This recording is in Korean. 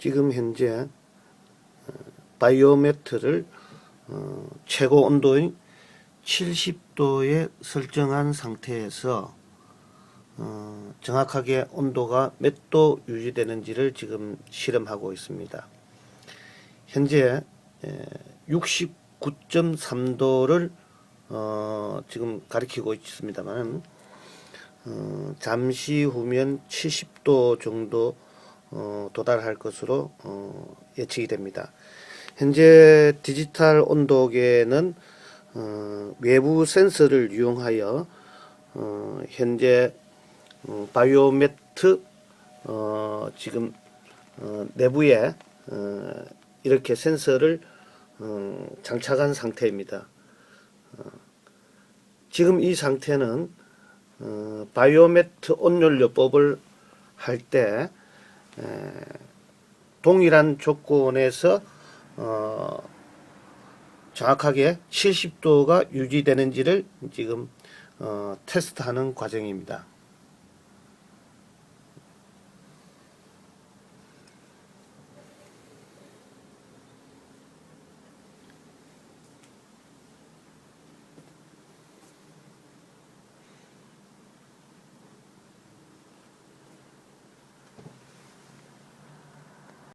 지금 현재 어, 바이오매트를 어, 최고 온도인 70도에 설정한 상태에서 어, 정확하게 온도가 몇 도 유지되는지를 지금 실험하고 있습니다. 현재 69.3도를 어, 지금 가리키고 있습니다만 어, 잠시 후면 70도 정도 어, 도달할 것으로 어, 예측이 됩니다. 현재 디지털 온도계는 어, 외부 센서를 이용하여 어, 현재 어, 바이오매트 어, 지금 어, 내부에 어, 이렇게 센서를 어, 장착한 상태입니다. 어, 지금 이 상태는 어, 바이오매트 온연료법을 할때 동일한 조건에서 어, 정확하게 70도가 유지되는지를 지금 어, 테스트하는 과정입니다.